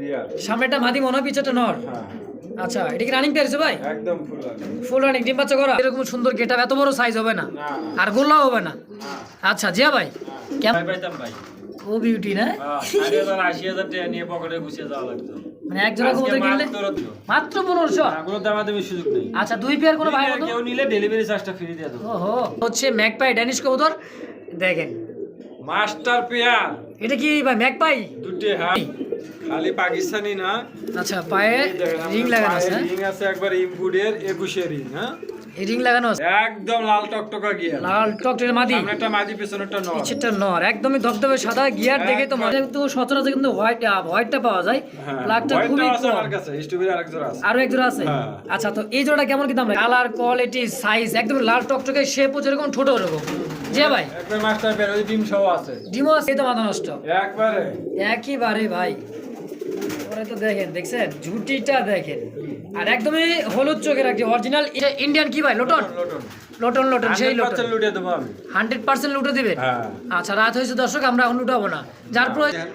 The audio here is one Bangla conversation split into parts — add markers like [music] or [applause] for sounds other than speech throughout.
রিয়ার সামনেটা মাদি মনে হয় পিছাটা নর। হ্যাঁ আচ্ছা এটা কি রানিং পেয়েছে ভাই? একদম ফুল ফুল রানিং ডিম বাচ্চা করা? এরকম সুন্দর এত বড় সাইজ হবে না। না আর গোল্লা হবে না। আচ্ছা জিয়া ভাই কেমন? ভাই পাইতাম ভাই। ও বিউটি না? হ্যাঁ, ষাট হাজার আশি হাজার টাকা নিয়ে পকেটে গুছিয়ে যাওয়া লাগতো। মানে এক জোড়া কবুতর কিনলে মাত্র হ্যাঁ, সুযোগ নেই। আচ্ছা দুই পেয়ার কোনো ভাই কেউ নিলে ডেলিভারি চার্জটা ফ্রি দিয়ে দেবো। ওহো হচ্ছে ম্যাকপাই ড্যানিশ কবুতর। দেখেন। Master pair. এটা কি ভাই ম্যাকপাই দুটি হাত খালি পাকিস্তানি না? আচ্ছা পায়ে রিং লাগানো আছে? রিং আছে একবার ইম্পুডের একুশে রিং হ্যাঁ? রিং লাগানো আছে? একদম লাল টকটকা গিয়ার। লাল টকটের মাদি। সামনেটা মাঝি পেছনেরটা নর। নর একদমই ধবধবে সাদা গিয়ার দেখে তো মনে কিন্তু সচরাচর কিন্তু হোয়াইট হোয়াইটটা পাওয়া যায়। ব্ল্যাকটা খুবই কম। আমার কাছে স্ট্রবেরি আরেক জোড়া আছে। আরও এক জোড়া আছে? হ্যাঁ। আচ্ছা তো এই জোড়াটা কেমন কি দাম কালার কোয়ালিটি সাইজ একদম লাল টকটকে শেপও যেরকম ছোট ওরকম। জি ভাই। একবার মাস্টার পেয়ার ওই ডিম সহ আছে। ডিমো আছে তো মাথা নষ্ট। একবারে। একইবারে ভাই। ওরা তো দেখেন দেখছেন? ঝুটিটা দেখেন। আর একদমই হলুদ চোখের একটি অরিজিনাল এটা ইন্ডিয়ান কি ভাই? লোটন? লটন লোটন। লোটন সেই লোটন। 100% দেবো আমি। হান্ড্রেড পার্সেন্ট লুটে দিবেন? আচ্ছা রাত হয়েছে দর্শক আমরা এখন লুটাবো না। যার প্রয়োজন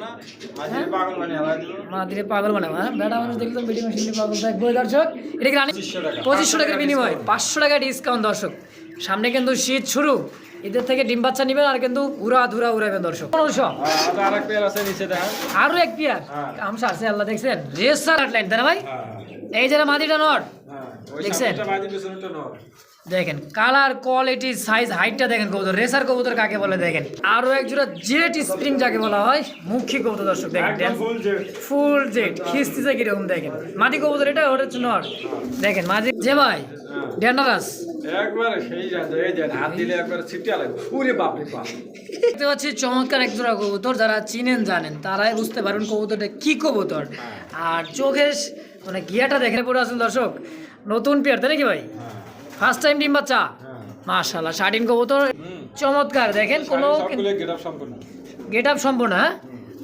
মাদিরে পাগল বানাবো হ্যাঁ বেড়া মানুষ দেখলাম বেটি মেশিনে পাগল দেখব দর্শক। এটা কি রানি? 2500 টাকা। পঁচিশশো টাকার বিনিময়। পাঁচশো টাকা ডিসকাউন্ট দর্শক। সামনে কিন্তু শীত শুরু। এদের থেকে ডিম বাচ্চা নিবেন আর কিন্তু উড়া ধুরা উড়াবেন দর্শক। পনেরোশো আর এক পিয়ার আমসা আছে আল্লাহ দেখছেন। রেসার আটলাইন তাই না ভাই? হ্যাঁ। এই যারা মাদিটা নট। হ্যাঁ দেখছেন? মাঝি দেখেন কালার কোয়ালিটি সাইজ হাইটটা দেখেন কবুতর রেসার কবুতর কাকে বলে দেখেন? আরও এক জোড়া জেট স্প্রিং যাকে বলা হয় মুখী কবুতর দর্শক দেখেন ফুল জেট খিস্তিছে কীরকম দেখেন। মাদি কবুতর এটা ওটা হচ্ছে নর দেখেন মাদি যে ভাই ডেন্ডারাস একবারে সেই হাত দিলে একবারে ছিটিয়া লাগবে। পুরে বাপ রে বাপ। দেখতে পাচ্ছি চমৎকার এক জোড়া কবুতর যারা চিনেন জানেন তারাই বুঝতে পারবেন কবুতরটা কি কবুতর। আর চোখের মানে গিয়াটা দেখে পড়ে আছেন দর্শক নতুন পেয়ার তাই নাকি ভাই? ফার্স্ট টাইম ডিম বাচ্চা? মাশাল্লাহ শার্টিন কবুতর। চমৎকার দেখেন কোনো গেট আপ সম্পূর্ণ। হ্যাঁ?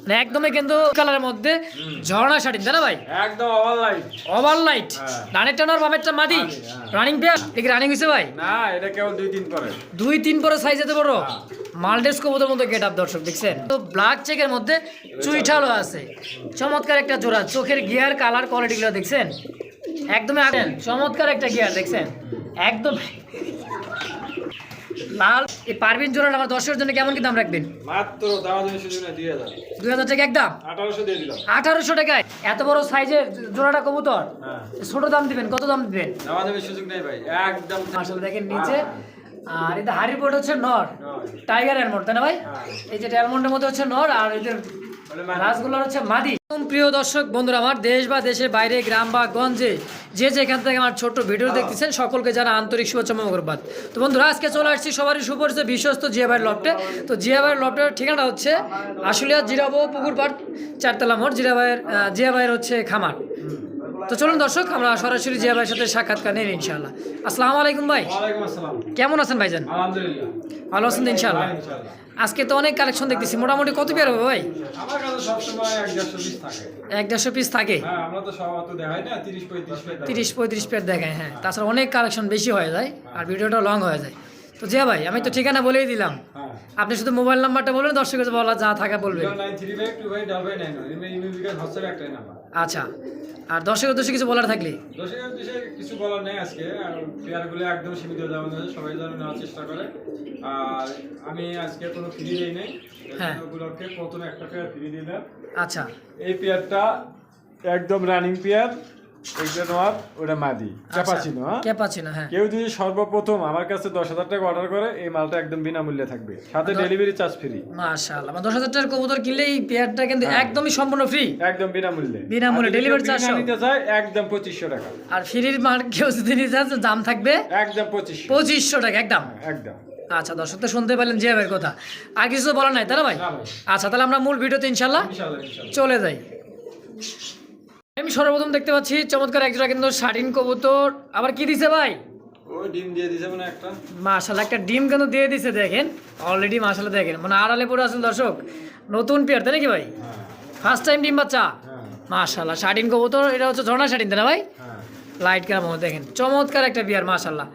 মানে একদমই কিন্তু কালারের মধ্যে ঝর্ণা শার্টিন তাই না ভাই? একদম ওভার লাইট ওভার লাইট হ্যাঁ। টানার বামেরটা মাদি। রানিং পেয়ার দেখি রানিং হয়েছে ভাই? না এটা কেবল দুই দিন পরে দুই তিন বড় সাইজ এত বড়? হ্যাঁ। মালডেস কবুতর মতো গেট আপ দর্শক দেখছেন? তো ব্ল্যাক চেকের মধ্যে চুইঠালো আছে। চমৎকার একটা জোড়া চোখের গিয়ার কালার কোয়ালিটিগুলো দেখছেন? একদমই আটেন চমৎকার একটা গিয়ার দেখছেন? একদম। লাল। এই পারবিন জোড়াটা আমার দশের জন্য কেমন কি দাম রাখবেন? মাত্র দামা দুই হাজার টাকা একদম? আঠারোশো দিয়ে দিলাম। আঠারোশো টাকায়। এত বড় সাইজের জোড়াটা কবুতর? হ্যাঁ। ছোট দাম দিবেন কত দাম দিবেন? দামা দামি সুযোগ নেই ভাই একদম। আসলে দেখেন নিচে। আর এটা হাড়ির বোর্ড হচ্ছে নর। টাইগার অ্যালমন্ড তাই না ভাই? হ্যাঁ। এই যে অ্যালমন্ডের মধ্যে হচ্ছে নর আর এদের। রাসগুলোর হচ্ছে মাদি প্রিয় দর্শক বন্ধুরা আমার দেশ বা দেশের বাইরে গ্রাম বা গঞ্জে যে যেখান থেকে আমার ছোট্ট ভিডিও দেখতেছেন সকলকে জানা আন্তরিক শুভেচ্ছা মঙ্গলবাদ তো বন্ধুরা আজকে চলে আসছি সবারই সুপরিচিত বিশ্বস্ত জিয়া ভাইয়ের লফটে। তো জিয়া ভাইয়ের লফটের ঠিকানা হচ্ছে আশুলিয়া জিরাবো পুকুরপাট চারতলা মোড় জিরাবাইয়ের জিয়াবাইয়ের হচ্ছে খামার। তো চলুন দর্শক আমরা সরাসরি জিয়া ভাইয়ের সাথে সাক্ষাৎকার নিন ইনশাআল্লাহ। আসসালামু আলাইকুম ভাই। কেমন আছেন ভাইজান? ভালো আছেন তো ইনশাআল্লাহ? হ্যাঁ, আজকে তো অনেক কালেকশন দেখতেছি। মোটামুটি কত পেয়ার হবে ভাই? এক দেড়শো পিস থাকে। হ্যাঁ তিরিশ পঁয়ত্রিশ পেয়ে তিরিশ পেয়ার দেখায় হ্যাঁ। তাছাড়া অনেক কালেকশন বেশি হয়ে যায় আর ভিডিওটা লং হয়ে যায়। তো যে ভাই আমি তো ঠিকানা বলেই দিলাম। হ্যাঁ। আপনি শুধু মোবাইল নাম্বারটা বলবেন দর্শকের বলা যা থাকা বলবেন। আচ্ছা। আর দর্শকের উদ্দেশ্যে কিছু বলার থাকলে? দর্শকের উদ্দেশ্যে কিছু বলার নেই আজকে। আর প্লেয়ারগুলো একদম সীমিত দামে সবাই যেন নেওয়ার চেষ্টা করে। আর আমি আজকে কোনো ফ্রি দিই নেই। হ্যাঁ। ওগুলোকে প্রথমে একটা পেয়ার ফ্রি দিলাম আচ্ছা। এই পেয়ারটা একদম রানিং পেয়ার নেওয়ার ওটা মাদি। ক্যাপাচিনো হ্যাঁ? কে হ্যাঁ। কেউ যদি সর্বপ্রথম আমার কাছে দশ হাজার টাকা অর্ডার করে এই মালটা একদম বিনামূল্যে থাকবে। সাথে ডেলিভারি চার্জ ফ্রি মাশাআল্লাহ মানে দশ হাজার টাকার কবুতর কিনলে এই পেয়ারটা কিন্তু একদমই সম্পূর্ণ ফ্রি একদম বিনামূল্যে। বিনামূল্যে, আর না সহ। নিতে চায় একদম পঁচিশশো টাকা। আর ফ্রির মার কেউ যদি নিতে চান, দাম থাকবে একদম পঁচিশশো। পঁচিশশো টাকা একদম। একদম। আচ্ছা দর্শক তো শুনতে পেলেন জিয়া ভাইয়ের কথা। আর কিছু তো বলার নাই তাই না ভাই? আচ্ছা তাহলে আমরা মূল ভিডিওতে ইনশাল্লাহ চলে যাই। আমি সর্বপ্রথম দেখতে পাচ্ছি চমৎকার একজোড়া কিন্তু শাড়িন কবুতর। আবার কি দিছে ভাই? মাশাল্লাহ একটা। ডিম কিন্তু দিয়ে দিছে দেখেন। অলরেডি মাশাল্লাহ দেখেন। মানে আড়ালে পড়ে আছেন দর্শক। নতুন পেয়ার তাই নাকি ভাই? হ্যাঁ। ফার্স্ট টাইম ডিম বাচ্চা? হ্যাঁ। মাশাল্লাহ কবুতর এটা হচ্ছে ঝর্ণা শাড়িন তাই না ভাই? হ্যাঁ। লাইট কেমন দেখেন। চমৎকার একটা বিয়ার মাশাল্লাহ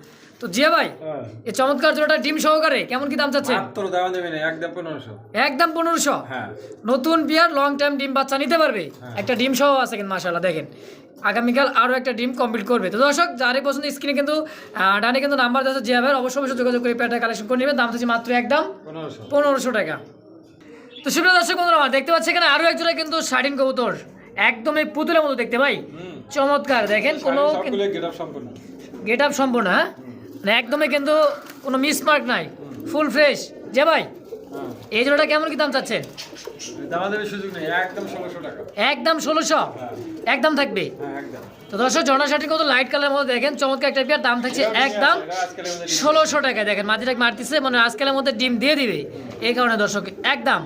তো জিয়া ভাই হ্যাঁ। এই চমৎকার জোড়াটা ডিম সহকারে কেমন কি দাম চাচ্ছেন মাত্র দাম দেবে না একদম পনেরোশো। একদম পনেরোশো? হ্যাঁ। নতুন বিয়ার লং টাইম ডিম বাচ্চা নিতে পারবে? হ্যাঁ। একটা ডিম সহ আছে কিন্তু মাশাল্লাহ দেখেন। আগামীকাল আরও একটা ডিম কমপ্লিট করবে। তো দর্শক যারই পছন্দ স্ক্রিনে কিন্তু ডানে কিন্তু নাম্বার দেওয়া জিয়া ভাইয়ের অবশ্যই অবশ্যই যোগাযোগ করে প্যাটা কালেকশন করে নেবেন। দাম হচ্ছে মাত্র একদম পনেরোশো। টাকা। তো সুপ্রিয় দর্শক বন্ধুরা দেখতে পাচ্ছি এখানে আরও একজোড়া কিন্তু শাড়িন কবুতর। একদমই পুতুলের মতো দেখতে ভাই। চমৎকার দেখেন কোনো গেট আপ সম্পূর্ণ। গেট আপ সম্পূর্ণ হ্যাঁ? মানে একদমই কিন্তু কোনো মিসমার্ক নাই ফুল ফ্রেশ যে ভাই হ্যাঁ। এই জোড়াটা কেমন কি দাম নেই একদম ষোলোশো একদম হ্যাঁ। একদম থাকবে? হ্যাঁ তো দর্শক জনা শার্টের কত লাইট কালারের মধ্যে দেখেন চমৎকার একটা পেয়ার দাম থাকছে একদম ষোলোশো টাকা দেখেন মাটিটাকে মারতেছে মানে আজকালের মধ্যে ডিম দিয়ে দিবে। এই কারণে দর্শক একদম।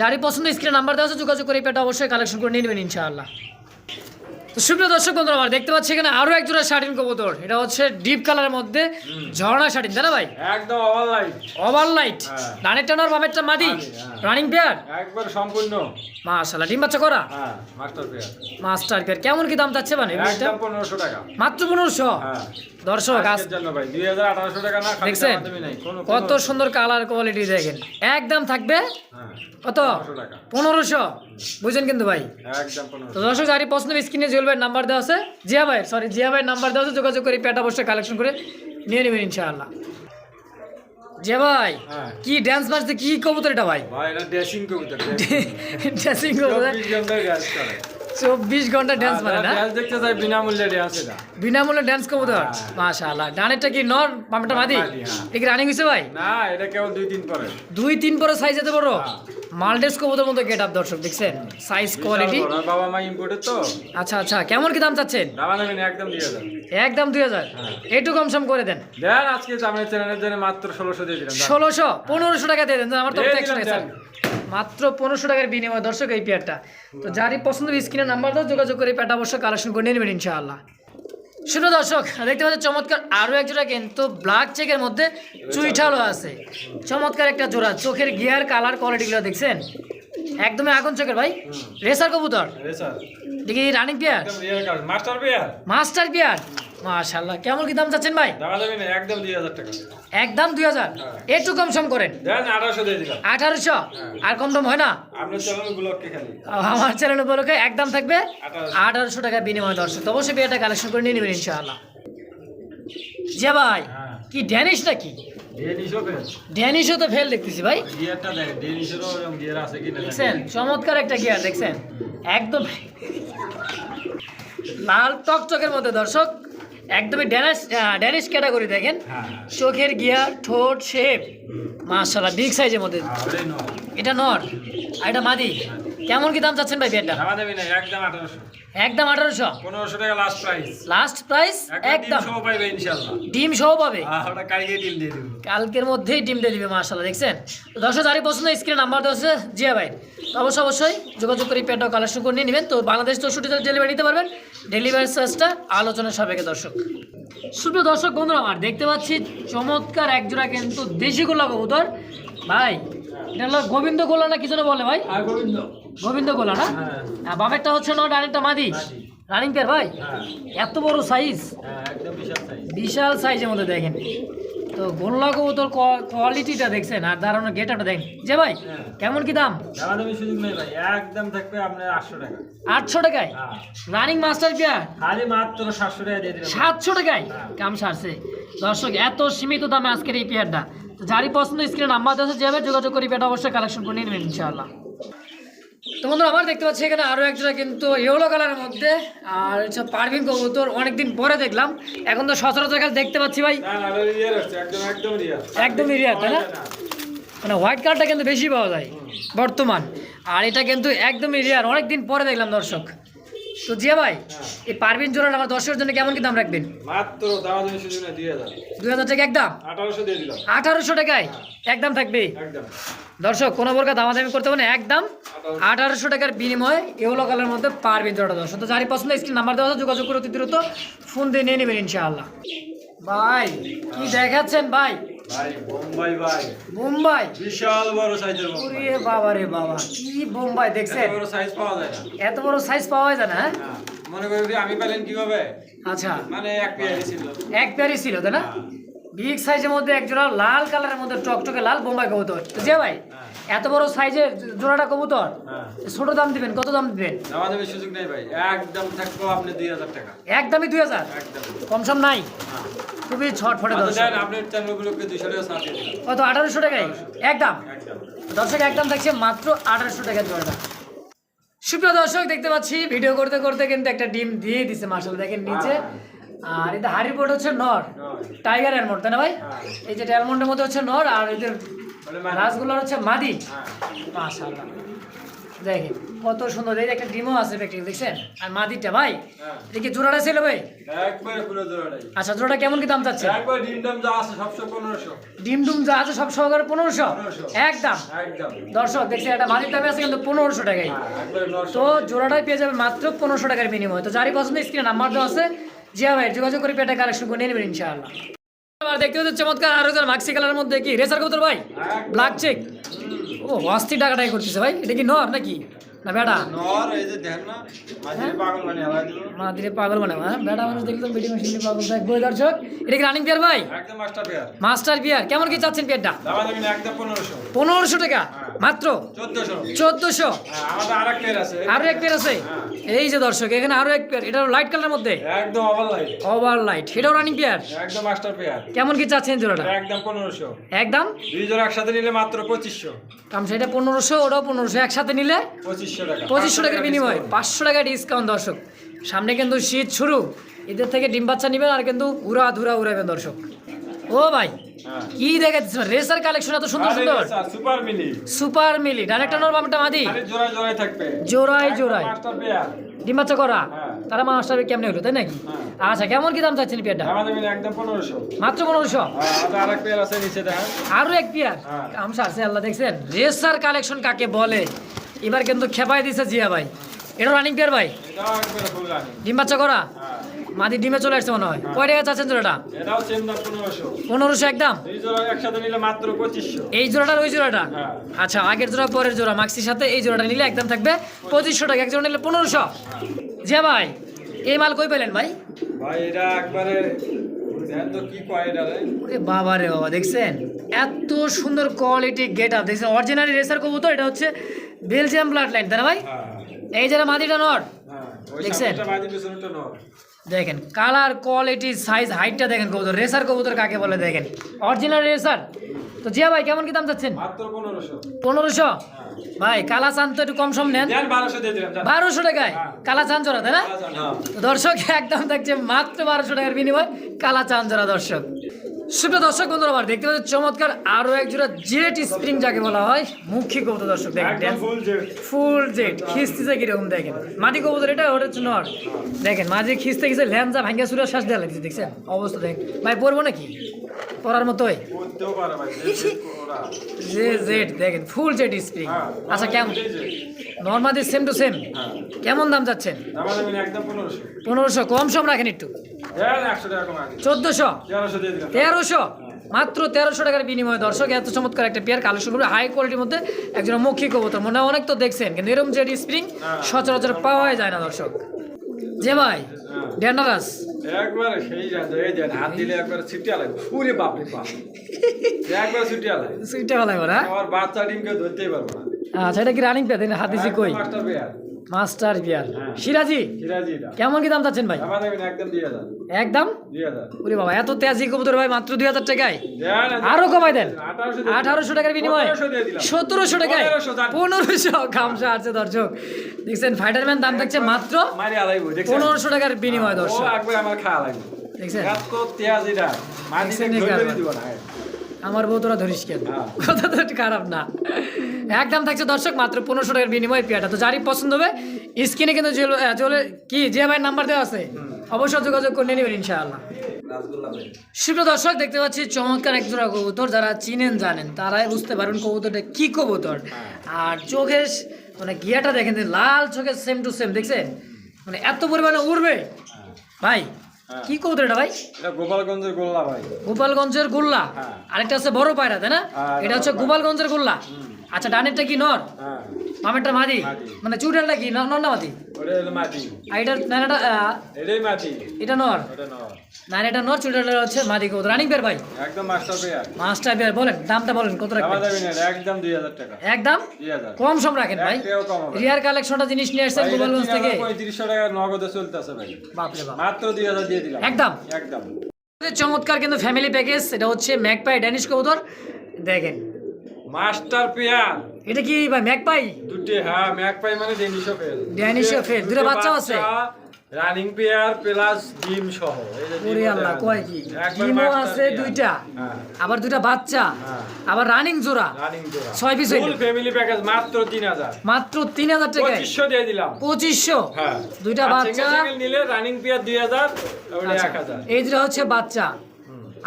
যারই পছন্দ স্ক্রিনে নাম্বার দেওয়া আছে যোগাযোগ করে এই পেয়ারটা অবশ্যই কালেকশন করে নিয়ে নেবেন ইনশাআল্লাহ। তো সুপ্রিয় দর্শক বন্ধুরা আমার দেখতে পাচ্ছি এখানে আরও এক জোড়া শার্টিন কবুতর। এটা হচ্ছে ডিপ কালারের মধ্যে ঝর্ণা শার্টিন তাই না ভাই? একদম ওভার লাইট ওভার লাইট হ্যাঁ। ডানের টানার বামেরটা মাদি। হ্যাঁ। রানিং পেয়ার একবার সম্পূর্ণ। মাশাআল্লাহ ডিম বাচ্চা করা? হ্যাঁ মাস্টার পেয়ার মাস্টার পেয়ার কেমন কি দাম চাচ্ছে মানে একদম 1500 টাকা। মাত্র 1500 হ্যাঁ। দর্শক দেখছেন? কত সুন্দর কালার কোয়ালিটি দেখেন। একদম থাকবে? হ্যাঁ কত? পনেরোশো বুঝছেন কিন্তু ভাই? তো দর্শক যারই পছন্দ স্ক্রিনে জুয়েল ভাইয়ের নাম্বার দেওয়া আছে জিয়া ভাই সরি জিয়া ভাইয়ের নাম্বার দেওয়া আছে যোগাযোগ করে পেটা অবশ্যই কালেকশন করে নিয়ে নেবেন ইনশাআল্লাহ। জিয়া ভাই হ্যাঁ। কি ড্যান্স মারছে কি কবুতর এটা ভাই? ভাই এটা ড্রেসিং কবিতা ড্যান্সিং কবুতর। [laughs] চব্বিশ ঘণ্টা ড্যান্স মারে না? ড্যান্স দেখতে চাই বিনামূল্যে ড্যান্স বিনামূল্যে ড্যান্স কবুতর? হ্যাঁ। মাশাআল্লাহ। ডানেরটা কি নর? বামেরটা মাদি? হ্যাঁ। এটা কি রানিং হয়েছে ভাই? না এটা কেবল দুই দিন পরে দুই তিন বড় সাইজ এত বড়? হ্যাঁ। মালডেস কবুতর মতো গেট আপ দর্শক দেখছেন? সাইজ কোয়ালিটি বাবা মা ইম্পোর্টের তো। আচ্ছা আচ্ছা। কেমন কি দাম চাচ্ছেন? দামা দামি একদম দিয়ে দেন একদম দুই হাজার? হ্যাঁ। একটু কম সম করে দেন। দেন আজকে চ্যানেলের জন্য মাত্র ষোলোশো দিয়ে দিলাম। টাকা দিয়ে দেন। আমার তো দিয়ে একশো দিলাম, টাকা দেন। মাত্র পনেরোশো টাকার বিনিময় দর্শক এই পেয়ারটা তো যারই পছন্দ স্ক্রিনের নাম্বার দাও যোগাযোগ করে এই পেয়ারটা অবশ্যই কালেকশন করে নেবেন ইনশাআল্লাহ। শুনো দর্শক দেখতে পাচ্ছেন চমৎকার আরও এক জোড়া কিন্তু ব্ল্যাক চেকের মধ্যে চুইঠালও আছে। চমৎকার একটা জোড়া চোখের গিয়ার কালার কোয়ালিটিগুলো দেখছেন? একদমই আগুন চোখের ভাই। রেসার কবুতর? দেখি running pair. Master pair master pair মাশাল্লাহ কেমন কি দাম চাচ্ছেন ভাই? দামা একদম দুই হাজার টাকা। একদম দুই হাজার? একটু কম সম করেন। দেন আঠারোশো দিয়ে দিলাম। আঠারোশো? আর কম টম হয় না? আপনার চ্যানেল গুলোকে খালি। আমার চ্যানেল একদম থাকবে আঠারোশো। আঠারোশো টাকা বিনিময় দর্শক। তো অবশ্যই বিয়েটা কালেকশন করে নিয়ে নেবেন ইনশাআল্লাহ। ভাই হ্যাঁ। কি ড্যানিশ নাকি? ড্যানিশও তো ফেল দেখতেছি ভাই। গিয়ারটা দেখ ডেনিশেরও গিয়ার আছে কিনা দেখছেন? চমৎকার একটা গিয়ার দেখছেন? একদম। লাল টকচকের মধ্যে দর্শক। একদমই ড্যানিশ ড্যানিশ ক্যাটাগরি দেখেন। হ্যাঁ চোখের গিয়ার ঠোঁট শেপ। মাশাল্লাহ বিগ সাইজের মধ্যে। এটা নর। আর এটা মাদি। কেমন কি দাম চাচ্ছেন ভাই না, একদম আঠারোশো। একদম আঠারোশো? পনেরোশো টাকা লাস্ট প্রাইস লাস্ট প্রাইস একদম। ডিম সহ পাবে? কালকের মধ্যেই ডিম দিয়ে দিবে মার্শাল্লাহ দেখছেন? তো দর্শক যারই পছন্দ স্ক্রিনে নাম্বার দেওয়া আছে। জিয়া ভাই অবশ্যই অবশ্যই যোগাযোগ করে পেটটা কালেকশন করে নিয়ে নেবেন। তো বাংলাদেশ চৌষট্টি ডেলিভারি নিতে পারবেন। ডেলিভারি চার্জটা আলোচনার সাপেক্ষে দর্শক। সুপ্রিয় দর্শক বন্ধুরা আমার দেখতে পাচ্ছি চমৎকার একজোড়া কিন্তু দেশি গোলা কবুতর। ভাই এটা হলো গোবিন্দ গোলা না কি যেন বলে ভাই? গোবিন্দ। গোবিন্দ গোলা না? হ্যাঁ। আর বামেরটা হচ্ছে না ডানেরটা মাদি। রানিং পেয়ার ভাই? হ্যাঁ। এত বড় সাইজ হ্যাঁ বিশাল সাইজ বিশাল সাইজের মধ্যে দেখেন। তো গোল্লা কবুতর কোয়ালিটিটা দেখছেন আর দাঁড়ানোর গেটাটা দেখেন। যে ভাই হ্যাঁ। কেমন কি দাম? দামা দামি সুযোগ নেই ভাই একদম থাকবে আপনার আটশো টাকা। আটশো টাকায়? রানিং মাস্টার পেয়ার খালি মাত্র সাতশো টাকা দিয়ে দিলাম। সাতশো টাকায়? হ্যাঁ। কাম সারছে। দর্শক এত সীমিত দামে আজকের এই পেয়ারটা তো যারই পছন্দ স্ক্রিনে নাম্বার আছে যাবে যোগাযোগ করি পেয়ারটা অবশ্যই কালেকশন করে নিয়ে নেবেন ইনশাআল্লাহ। তো বন্ধুরা আমার দেখতে পাচ্ছি এখানে আরও একটা কিন্তু ইয়েলো কালারের মধ্যে আর হচ্ছে পারভিন কবুতর অনেকদিন পরে দেখলাম। এখন তো সচরাচর খেলা দেখতে পাচ্ছি ভাই। একদম একদম রিয়ার, তাই না? মানে হোয়াইট কালারটা কিন্তু বেশি পাওয়া যায় বর্তমান। আর এটা কিন্তু একদমই রিয়ার অনেকদিন পরে দেখলাম দর্শক। তো জিয়া ভাই এই পারভিন জোড়াটা আমার দর্শকের জন্য কেমন কি দাম রাখবেন? মাত্র দামা দুই হাজার। টাকা একদম? আঠারোশো আঠারোশো টাকায়? একদম থাকবে? দর্শক কোনো প্রকার দামাদামি করতে পারেন একদম আঠারোশো। টাকার বিনিময়ে এগুলো কালার মধ্যে পারবেন জোড়াটা দর্শক তো যারই পছন্দ স্ক্রিন নাম্বার দেওয়া যোগাযোগ করে অতি দ্রুত। ফোন দিয়ে নিয়ে নেবেন ইনশাআল্লাহ। ভাই কি দেখাচ্ছেন ভাই? ভাই বোম্বাই ভাই। মুম্বাই বিশাল বড় সাইজের বোম্বাই। ওরে বাবা রে বাবা কি বোম্বাই এত বড় সাইজ পাওয়া যায় না। এত বড় সাইজ পাওয়া যায় না হ্যাঁ? হ্যাঁ। মনে করি আমি পেলেন কীভাবে? আচ্ছা। মানে এক পেয়ারি ছিল। এক পেয়ারই ছিল তাই না? বিগ সাইজের মধ্যে এক জোড়া লাল কালারের মধ্যে টকটকে লাল বোম্বাই কবুতর। যে ভাই এত বড় সাইজের জোড়াটা কবুতর? হ্যাঁ। ছোট দাম দিবেন কত দাম দিবেন? দামা দামি সুযোগ নেই ভাই। একদম থাকব আপনি দুই হাজার টাকা। একদমই দুই হাজার? একদম কম সম নাই? হ্যাঁ। খুবই ছটফটে আচ্ছা, দর্শক। চ্যানেলগুলোকে দুইশো টাকা ছাড় দিয়ে কত আঠারোশো টাকায়? একদম। দর্শক একদম থাকছে মাত্র আঠারোশো টাকা জোড়াটা। সুপ্রিয় দর্শক দেখতে পাচ্ছি ভিডিও করতে করতে কিন্তু একটা ডিম দিয়ে দিছে মার্শাল দেখেন নিচে। আর এটা হাড়ির বোর্ড হচ্ছে নর। টাইগার অ্যালমন্ড তাই না ভাই? এই যে অ্যালমন্ডের মধ্যে হচ্ছে নর আর এদের রাসগুলোর হচ্ছে মাদি? হ্যাঁ। মাশাআল্লাহ। দেখেন কত সুন্দর এই একটা ডিমও আছে দেখছেন? আর মাদিটা ভাই? হ্যাঁ। এটা কি জোড়াটা ছিল ভাই? একবারে পুরো জোড়াটাই। আচ্ছা জোড়াটা কেমন কি দাম চাচ্ছে একবার ডিম দাম যা আছে সবশো পনেরোশো। ডিম ডুম যা আছে সব সহকারে পনেরোশো? একদম। একদম। দর্শক দেখছি একটা মাদির দামে আছে কিন্তু পনেরোশো টাকায়। হ্যাঁ তো জোড়াটাই পেয়ে যাবে মাত্র পনেরোশো টাকার বিনিময়ে। তো যারই পছন্দ স্ক্রিনে নাম্বার দেওয়া আছে। জিয়া ভাই যোগাযোগ করে পেটে কালেকশন করে নিয়ে নেবেন ইনশাআল্লাহ। আবার দেখতে হচ্ছে চমৎকার আর একজন মাক্সি কালারের মধ্যে কি? রেসার কবুতর ভাই? ব্ল্যাক চেক ও, অস্থির টাকাটাই করতেছে ভাই। এটা কি নর নাকি? না বেটা? নর এই যে দেখেন না মাঝে পাগল মানে মানে হ্যাঁ? বেটা মানুষ দেখলে ভিডিও মেশিন পাগল দেখব দর্শক এটা কি রানিং পেয়ার ভাই? একদম মাস্টার পেয়ার মাস্টার পেয়ার কেমন কি চাচ্ছেন পেয়ারটা পনেরোশো। টাকা? মাত্র? চোদ্দশো। হ্যাঁ আর পেয়ার আছে। আরও এক পেয়ার আছে? এই যে দর্শক এখানে আরও এক পেয়ার এটা লাইট কালারের মধ্যে? একদম ওভার লাইট ওভার লাইট এটাও রানিং পেয়ার একদম মাস্টার পেয়ার কেমন কি চাচ্ছেন জোড়াটা? একদম পনেরোশো। একদম? দুই জোড়া একসাথে নিলে মাত্র পঁচিশশো। কাম সেটা পনেরোশো ওটাও পনেরোশো। একসাথে নিলে? পঁচিশশো। পঁচিশশো টাকার বিনিময় পাঁচশো টাকা ডিসকাউন্ট দর্শক। সামনে কিন্তু শীত শুরু এদের থেকে ডিম বাচ্চা নিবেন আর কিন্তু উড়া ধুরা উড়াবেন দর্শক। ও ভাই হ্যাঁ। কি দেখাচ্ছিস রেসার কালেকশন এত সুন্দর সুন্দর। সুপার মিনি সুপার মিলি ডাইরেক্টর নর বামটা মাদি। জোড়ায় জোড়ায় থাকবে। জোড়ায় জোড়ায়। ডিম বাচ্চা করা? হ্যাঁ। তারা মাস্টার কেমনে হলো তাই নাকি? হ্যাঁ। আচ্ছা কেমন কি দাম চাচ্ছেন পেয়ারটা একদম পনেরোশো। মাত্র পনেরোশো? আর এক পেয়ার আছে নিচে দেখেন আরও এক পেয়ার। কাম সারছে আল্লাহ দেখছেন? রেসার কালেকশন কাকে বলে? এবার কিন্তু খেপাই দিছে জিয়া ভাই। এটা রানিং পেয়ার ভাই। ডিম বাচ্চা করা? হ্যাঁ মাদি ডিমে চলে আসছে মনে হয়। কয় টাকা চাচ্ছেন জোড়াটা? পনেরোশো। একদম? এই জোড়াটা ওই জোড়াটা? হ্যাঁ। আচ্ছা আগের জোড়া পরের জোড়া। মাক্সির সাথে এই জোড়াটা নিলে একদম থাকবে পঁচিশশো টাকা। এক জোড়া নিলে পনেরোশো। জিয়া ভাই এই মাল কই পেলেন ভাই? ভাই এটা একবারে ওরে বাবা রে বাবা দেখছেন? এত সুন্দর কোয়ালিটি গেট আপ দেখছেন? অরিজিনালি রেসার কবুতর এটা হচ্ছে বেলজিয়াম ব্লাড লাইন তাই না ভাই? হ্যাঁ। এই যারা মাদিটা নট দেখছেন? দেখেন কালার কোয়ালিটি সাইজ হাইটটা দেখেন কবুতর রেসার কবুতর কাকে বলে দেখেন? অরিজিনাল রেসার তো জিয়া ভাই কেমন কি দাম চাচ্ছেন? মাত্র পনেরোশো। ভাই কালা চান তো একটু কম সম নেন। বারোশো টাকায়? কালা চান জোড়া তাই না? হ্যাঁ। দর্শক একদম দেখছে মাত্র বারোশো টাকার বিনিময় কালা চান জোড়া দর্শক। সুপ্রিয় দর্শক বন্ধুরা আমার দেখতে পাচ্ছি চমৎকার আরও এক জোড়া জেট স্প্রিং যাকে বলা হয় মুখী কবুতর দর্শক দেখেন ফুল জেট। খিস্তিছে কীরকম দেখেন। মাটি কবুতর এটা ওটা হচ্ছে নর দেখেন মাঝে খিস্তে গেছে ল্যাঞ্জা ভাঙ্গা সুরা শ্বাস দেওয়া লাগছে দেখছেন? অবস্থা দেখেন। ভাই পড়ব নাকি? পড়ার মতোই যে জেড দেখেন ফুল জেট স্প্রিং হ্যাঁ আচ্ছা কেমন? নর্মালি সেম টু সেম হ্যাঁ। কেমন দাম যাচ্ছেন? পনেরোশো। কম সম রাখেন একটু। আগে চোদ্দোশো? তেরোশো মাত্র তেরোশো টাকার বিনিময়ে দর্শক এত চমৎকার একটা পেয়ার কালেকশন করে হাই কোয়ালিটির মধ্যে একজন মৌখিক কবুতর। মনে হয় অনেক তো দেখছেন কিন্তু এরকম জেড স্প্রিং সচরাচর পাওয়াই যায় না দর্শক। যে ভাই হ্যাঁ। ডেন্ডারাস একবার সেই এই দেন হাত দিলে একবার ছিটিয়া লাগে পুরে বাপরে বাপ। একবার ছিটিয়া লাগে সুইটা ভালো ওরা আমার বাচ্চা ডিমকে ধরতেই পারব না। আচ্ছা এটা কি রানিং পেতেন হাত দিছি কই? মাস্টার মাস্টার হ্যাঁ। সিরাজি কেমন কি দাম চাচ্ছেন ভাই? একদম ওরে বাবা এত তেজি কবুতর ভাই মাত্র দুই হাজার টাকায়? আরও কমাই দেন। আঠারোশো টাকার বিনিময়ে। সতেরোশো টাকায়? পনেরোশো। খামসা আছে দর্শক। দেখছেন ফাইটারম্যান দাম থাকছে মাত্র পনেরোশো টাকার বিনিময় ও দর্শক। দেখছেন? আমার বউ তোরা ধরিস কেন? হ্যাঁ। কথা তো খারাপ না। একদম থাকছে দর্শক মাত্র পনেরোশো টাকার বিনিময় পেয়াটা। তো যারই পছন্দ হবে স্ক্রিনে কিন্তু চলে কি যে ভাই নাম্বার দেওয়া আছে? অবশ্যই যোগাযোগ করে নেবেন ইনশাআল্লাহ। ভাই। দর্শক দেখতে পাচ্ছি চমৎকার এক জোড়া কবুতর। যারা চিনেন জানেন তারাই বুঝতে পারবেন কবুতরটা কি কবুতর। আর চোখের মানে গিয়াটা দেখেন লাল চোখের সেম টু সেম দেখছেন? মানে এত পরিমাণে উড়বে? ভাই হ্যাঁ। কি কবুতর এটা ভাই? এটা গোপালগঞ্জের গোল্লা ভাই। গোপালগঞ্জের গোল্লা? হ্যাঁ। আরেকটা আছে বড় পায়রা তাই না? হ্যাঁ, এটা হচ্ছে গোপালগঞ্জের গোল্লা। আচ্ছা ডানেরটা কি নর? হ্যাঁ। মামেরটা মাদি। মানে চুড়ালটা কি? নর না মাদি? আর এটা নানাটা এটা নর। নানাটা নর চুড়ালটা হচ্ছে মাদি কত রানিং বের ভাই? একদম মাস্টার পেয়ার মাছটা বের বলেন দামটা বলেন কত রাখবেন? একদম টাকা। একদম? কম সম রাখেন ভাই। না। রিয়ার কালেকশনটা জিনিস নিয়ে আসছেন গোপালগঞ্জ থেকে? 3500 টাকা নগদে চলতেছে ভাই। বাপ। মাত্র দুই হাজার দিয়ে দিলাম। একদম। একদম। চমৎকার কিন্তু ফ্যামিলি প্যাকেজ এটা হচ্ছে ম্যাকপাই ড্যানিশ কবুতর। দেখেন মাস্টার পেয়ার। এটা কি ভাই ম্যাকপাই? দুটি হ্যাঁ ম্যাক পাই মানে ফেল ড্যানিশও ফেল, দুটো বাচ্চাও আছে? রানিং পেয়ার প্লাস ডিম সহ। ওরে আল্লাহ কয় কি? ডিমও আছে দুইটা হ্যাঁ। আবার দুইটা বাচ্চা হ্যাঁ। আবার রানিং জোড়া। রানিং জোড়া। ছয় হইল। ফুল ফ্যামিলি প্যাকেজ মাত্র 3000 মাত্র তিন হাজার টাকায়। 2500 দিয়ে দিলাম। পঁচিশশো? হ্যাঁ। দুইটা বাচ্চা। নিলে রানিং পেয়ার 2000 ওটা আচ্ছা, 1000 এই দুটো হচ্ছে বাচ্চা।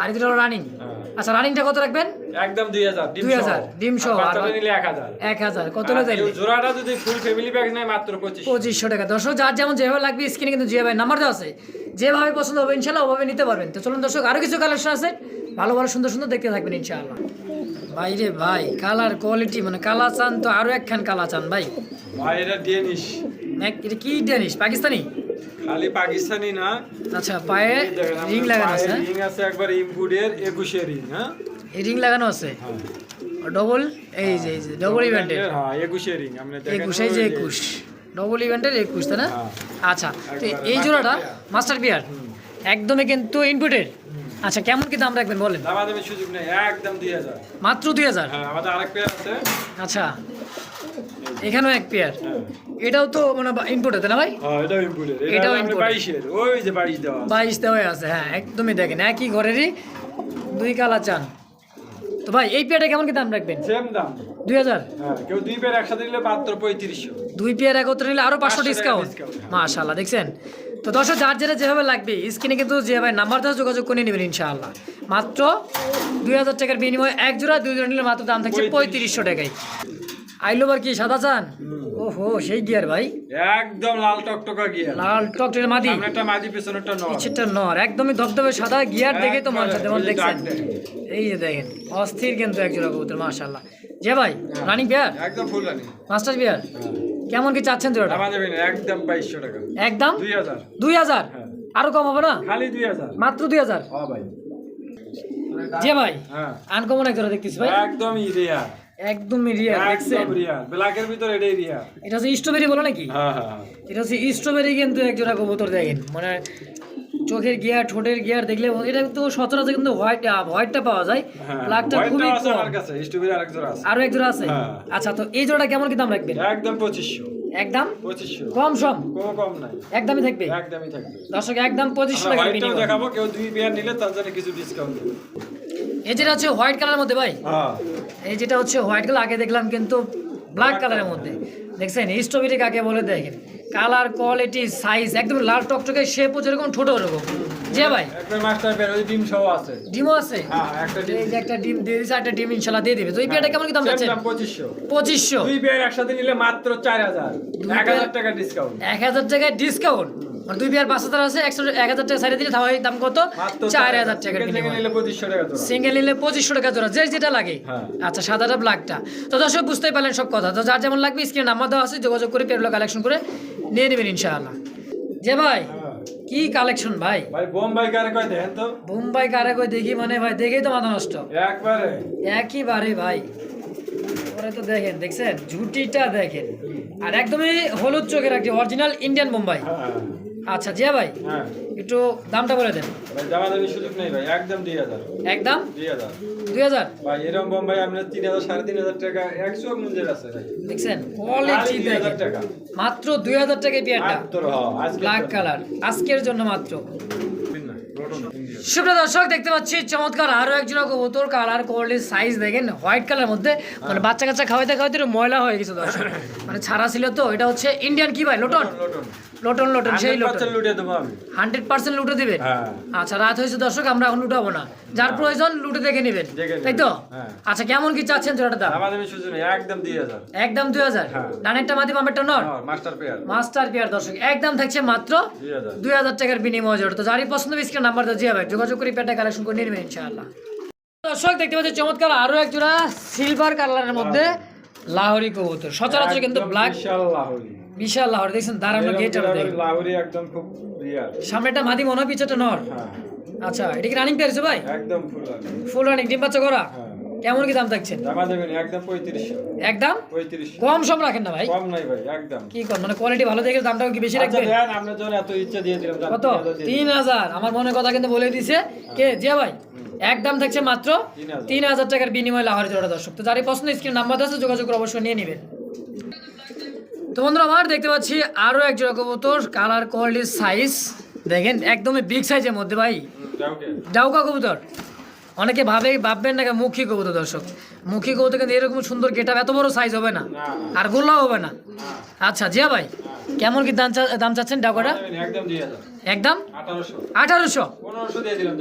আর এই দুটো রানিং। হ্যাঁ। আচ্ছা রানিংটা কত রাখবেন? একদম 2000 ডিম 2000 ডিম সহ, আর নিলে 1000 এক হাজার কত হলো জোড়াটা যদি ফুল ফ্যামিলি প্যাক নেয় মাত্র 2500 পঁচিশশো টাকা। দর্শক যার যেমন যেভাবে লাগবে স্ক্রিনে কিন্তু যেভাবে নাম্বার দেওয়া আছে। যেভাবে পছন্দ হবে ইনশাল্লাহ ওভাবে নিতে পারবেন। তো চলুন দর্শক আরও কিছু কালেকশন আছে। ভালো ভালো সুন্দর সুন্দর দেখতে থাকবেন ইনশাআল্লাহ। ভাই রে ভাই কালার কোয়ালিটি মানে কালা চান তো আরও একখান কালা চান ভাই। ভাই এটা ডেনিশ কি ড্যানিশ পাকিস্তানি? খালি পাকিস্তানি না? আচ্ছা পায়ে রিং লাগানো আছে পায়ে রিং আছে একবার ইম্পুডের 21 রিং হ্যাঁ? এই রিং লাগানো আছে? ডবল এই যে এই যে ডবল ইভেন্টের হ্যাঁ 21 রিং আপনি দেখেন একুশ এই যে ওই একুশ। ডবল ইভেন্টের একুশ তাই না? হ্যাঁ। আচ্ছা তো এই জোড়াটা। মাস্টার বিয়ার একদমই কিন্তু ইনপুটের আচ্ছা কেমন কি দাম রাখবেন বলেন? দামাদামি সুযোগ নেই একদম 2000 মাত্র দুই হাজার? হ্যাঁ আমাদের আরেক পেয়ার আছে। আচ্ছা। এখানেও এক পেয়ার এটাও তো মানে ইনপুট হতে না ভাই? হ্যাঁ এটাও ইম্পুডের এটাও এটাও আপনি imported। 22 এর। ওই যে 22 দেওয়া আছে। দেওয়া আছে হ্যাঁ একদমই দেখেন একই ঘরেরই দুই কালা চান। তো ভাই এই পেয়ারটা কেমন কি দাম রাখবেন? সেম দাম। দুই হাজার? হ্যাঁ কেউ দুই পেয়ার একসাথে নিলে মাত্র 3500 দুই পেয়ার একত্রে নিলে আরও পাঁচশো 500 ডিসকাউন্ট হ্যাঁ। মাশাল্লাহ দেখছেন? তো দর্শক যার যেটা যেভাবে লাগবে স্ক্রিনে কিন্তু যে ভাই নাম্বার দেওয়া যোগাযোগ করে নেবেন ইনশাআল্লাহ। মাত্র দুই হাজার টাকার বিনিময়ে এক জোড়া দুই জোড়া নিলে মাত্র দাম থাকছে পঁয়ত্রিশশো টাকায়। আইলোবার কি সাদা চান? ওহো সেই গিয়ার ভাই। একদম লাল টকটকা গিয়ার। লাল টকটের মাদি। একটা মাদি পেছনেরটা নর। পিছেরটা নর। একদমই ধবধবে সাদা গিয়ার দেখে তো মন সাথে মন দেখছেন? এই যে দেখেন অস্থির কিন্তু এক জোড়া কবুতর মাশাল্লাহ যে ভাই রানিং বিয়ার একদম ফুল রানি মাস্টার বিয়ার কেমন কি চাচ্ছেন জোড়াটা? দামা দেবেন একদম 2200 টাকা। একদম? 2000 দুই হাজার? হ্যাঁ। আরও কম হবে না? খালি 2000 মাত্র দুই হাজার? হ্যাঁ ভাই। যে ভাই হ্যাঁ। আনকমন এক জোড়া দেখতেছি ভাই। একদম ইরিয়া একদম রিয়া দেখছেন? একদম রিয়া ব্ল্যাকের ভিতর এটাই রিয়া। এটা হচ্ছে স্ট্রবেরি বলো নাকি? হ্যাঁ হ্যাঁ এটা হচ্ছে স্ট্রবেরি কিন্তু এক জোড়া কবুতর দেখেন। মানে চোখের গিয়ার ঠোঁটের গিয়ার দেখলে এটা তো সচরাচর কিন্তু হোয়াইট হোয়াইটটা পাওয়া যায়। হ্যাঁ ব্ল্যাকটা হোয়াইটটাও খুবই কম। আমার কাছে স্ট্রবেরি আরেক আছে। আরও এক জোড়া আছে? হ্যাঁ। আচ্ছা তো এই জোড়াটা কেমন কি দাম রাখবেন? একদম 2500 একদম? 2500 কম সম? কম নাই। একদমই থাকবে? একদমই থাকবে। দর্শক একদম পঁচিশশো টাকা দেখাবো কেউ দুই পেয়ার নিলে তার জন্য কিছু ডিসকাউন্ট দেবো। এই যেটা হচ্ছে হোয়াইট কালারের মধ্যে ভাই? হ্যাঁ। এই যেটা হচ্ছে হোয়াইট কালার আগে দেখলাম কিন্তু ব্ল্যাক কালারের মধ্যে। দেখছেন স্ট্রবেরি কাকে বলে দেখেন? কালার কোয়ালিটি সাইজ একদম লাল টকটকে শেপও যেরকম ঠোঁটও ওরকম। যে ভাই। একবার মাস্টার পেয়ার ওই ডিম সহ আছে। ডিমও আছে? হ্যাঁ একটা ডিম এই যে একটা ডিম দিয়ে দিয়েছে একটা ডিম ইনশাল্লাহ দিয়ে দিবে। তো এই পেয়ারটা কেমন কি দাম যাচ্ছে? দাম 2500 দুই পেয়ার একসাথে নিলে মাত্র 4000 1000 টাকা ডিসকাউন্ট এক হাজার ডিসকাউন্ট দুই পেয়ার পাঁচ হাজার আছে একশো এক হাজার টাকা সাইডে দিলে তাহলে দাম কত? চার হাজার। টাকার নিলে 2500 টাকা সিঙ্গেল নিলে পঁচিশশো টাকা জোড়া যে যেটা লাগে। হ্যাঁ। আচ্ছা সাদাটা ব্ল্যাকটা তো দর্শক বুঝতেই পারলেন সব কথা। তো যার যেমন লাগবে স্ক্রিনে নাম্বার দেওয়া আছে যোগাযোগ করে পেরগুলো কালেকশন করে নিয়ে নেবেন ইনশাআল্লাহ। যে ভাই। কি কালেকশন ভাই? ভাই বোম্বাই কারে কই দেখেন তো। বোম্বাই কারে কই দেখি মানে ভাই দেখেই তো মাথা নষ্ট। একবারে। একইবারে ভাই। পরে তো দেখেন দেখছেন? ঝুটিটা দেখেন। আর একদমই হলুদ চোখের একটি অরিজিনাল ইন্ডিয়ান বোম্বাই। হ্যাঁ। আচ্ছা জিয়া ভাই হ্যাঁ। একটু দামটা বলে দেন। ভাই দামি সুযোগ নেই ভাই একদম 2000 একদম? 2000 দুই হাজার? ভাই এরকম বোম্বাই আপনার 3000 3500 টাকা 100 মুঞ্জের আছে ভাই। দেখছেন কোয়ালিটি খালি 2000 দেখেন। টাকা। মাত্র দুই হাজার টাকায় পেয়ারটা মাত্র হ্যাঁ আজকে ব্ল্যাক কালার আজকের জন্য মাত্র। সুপ্রিয় দর্শক দেখতে পাচ্ছি চমৎকার আরও একজন কবুতর কালার কোয়ালিটি সাইজ দেখেন হোয়াইট কালার মধ্যে। মানে বাচ্চা কাচ্চা খাওয়াইতে খাওয়াইতে ময়লা হয়ে গেছে দর্শক। [laughs] মানে ছাড়া ছিল তো এটা হচ্ছে ইন্ডিয়ান কি ভাই লোটন লোটন। লোটন লোটন সেই লোটন। 100% লুটে দেবো আমি। হান্ড্রেড পার্সেন্ট লুটে দিবেন? হ্যাঁ। আচ্ছা রাত হয়েছে দর্শক আমরা এখন লুটাবো না। যার প্রয়োজন লুটে দেখে নেবেন। তাই তো? হ্যাঁ। আচ্ছা কেমন কি চাচ্ছেন জোড়াটা দাম? জামা দামি সুযোগ নেই একদম 2000 একদম দুই হাজার? হ্যাঁ। ডানেরটা মাদি বামেরটা হ্যাঁ মাস্টার পেয়ার। মাস্টার পেয়ার দর্শক একদম থাকছে মাত্র 2000 দুই হাজার টাকার বিনিময় জোড়া তো যারই পছন্দ বিস্কের নাম্বার তো জিয়া ভাই যোগাযোগ করে পেটা কালেকশন করে নেবেন ইনশাআল্লাহ। দর্শক দেখতে পাচ্ছি চমৎকার আরও এক জোড়া সিলভার কালারের মধ্যে লাহোরি কবুতর। সচরাচর কিন্তু ব্ল্যাক লাহোরি। বিশাল লাহোরি দেখছেন দাঁড়ানো গেট লাহোরি একদম খুব সামনেটা মাদি মনে হয় পিছটা নর। হ্যাঁ আচ্ছা এটা কি রানিং পেয়েছে ভাই? একদম ফুল লাহোরি ফুল রানিং ডিম বাচ্চা করা? হ্যাঁ। কেমন কি দাম থাকছেন একদম পঁয়ত্রিশশো। একদম? কম সম রাখেন না ভাই। কম নাই ভাই একদম। কি কর মানে কোয়ালিটি ভালো দেখে দামটাও কি বেশি আচ্ছা রাখবেন? দেন আপনার জন্য এত ইচ্ছা দিয়ে দিলাম কত? তিন হাজার। আমার মনে কথা কিন্তু বলে দিছে। কে? জিয়া ভাই? একদম থাকছে মাত্র তিন হাজার। টাকার বিনিময়ে লাহোরি জোড়া দর্শক। তো যারই পছন্দ স্ক্রিন নাম্বার আছে যোগাযোগ অবশ্যই নিয়ে নেবেন। তো বন্ধুরা আমার দেখতে পাচ্ছি আরও এক জোড়া কবুতর কালার কোয়ালিটির সাইজ দেখেন একদমই বিগ সাইজের মধ্যে ভাই? ডাউকা কবুতর। অনেকে ভাবে ভাববেন না মুখী কবুতর দর্শক। মুখী কবুতর কিন্তু এরকম সুন্দর গেটাপ এত বড় সাইজ হবে না। আর গোল্লা হবে না। আচ্ছা জিয়া ভাই কেমন কি দাম দাম চাচ্ছেন দেবেন একদম আঠারোশো।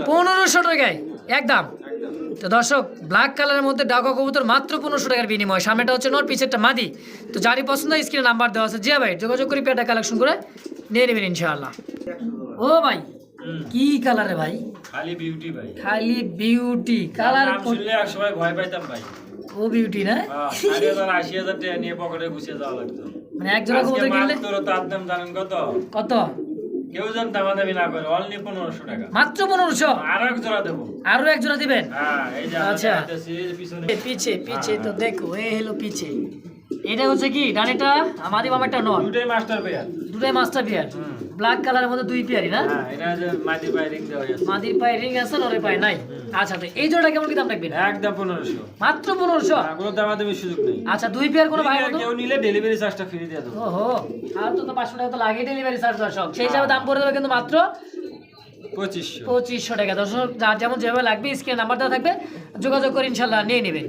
পনেরোশো টাকায়? একদম? তো দর্শক ব্ল্যাক কালারের মধ্যে ডাকা কবুতর মাত্র পনেরোশো টাকার বিনিময়। সামনেটা হচ্ছে নর পিছেরটা মাদি। তো যারই পছন্দ স্ক্রিনে নাম্বার দেওয়া আছে। জিয়া ভাই যোগাযোগ করে পেটা কালেকশন করে নিয়ে নেবেন ইনশাআল্লাহ। ও ভাই। কি কালারে ভাই? খালি বিউটি ভাই। খালি বিউটি কালার শুনলে এক সময় ভয় পাইতাম ভাই। ও বিউটি না? হ্যাঁ, আশি হাজার টাকা নিয়ে পকেটে গুছিয়ে যাওয়া লাগতো। মানে এক জোড়া কবুতর কিনলে? মাত্র তার দাম জানেন কত? কত? কেউ যেন দামাদামি না করে অনলি পনেরোশো টাকা। মাত্র পনেরোশো? আর এক জোড়া দেবো। আরও এক জোড়া দিবেন? হ্যাঁ আচ্ছা। পিছে পিছে তো দেখো এ হলো পিছে। এটা হচ্ছে কি? ডানেটা আমাদের মামাটা নয় দুটোই মাস্টার পেয়ার দুটাই মাস্টার পেয়ার ব্ল্যাক কালারের মধ্যে দুই পেয়ারি না? হ্যাঁ এটা যে মাটি পায়ে রিং দেওয়া আছে মাদির পায়ে রিং আছে নরের পায়ে নাই। আচ্ছা তো এই জোড়া কেমন কি দাম রাখবেন? একদম পনেরোশো। মাত্র পনেরোশো? কোনো দামাদামি সুযোগ নেই। আচ্ছা দুই পেয়ার কোনো ভাই কেউ নিলে ডেলিভারি চার্জটা ফ্রি দিয়ে দেবো। ওহো আর তো তো পাঁচশো টাকা তো লাগে ডেলিভারি চার্জ দর্শক। সেই হিসাবে দাম পড়ে দেবে কিন্তু মাত্র পঁচিশশো। পঁচিশশো টাকা। দর্শক যার যেমন যেভাবে লাগবে স্ক্রিন নাম্বার দেওয়া থাকবে যোগাযোগ করে ইনশাল্লাহ নিয়ে নেবেন।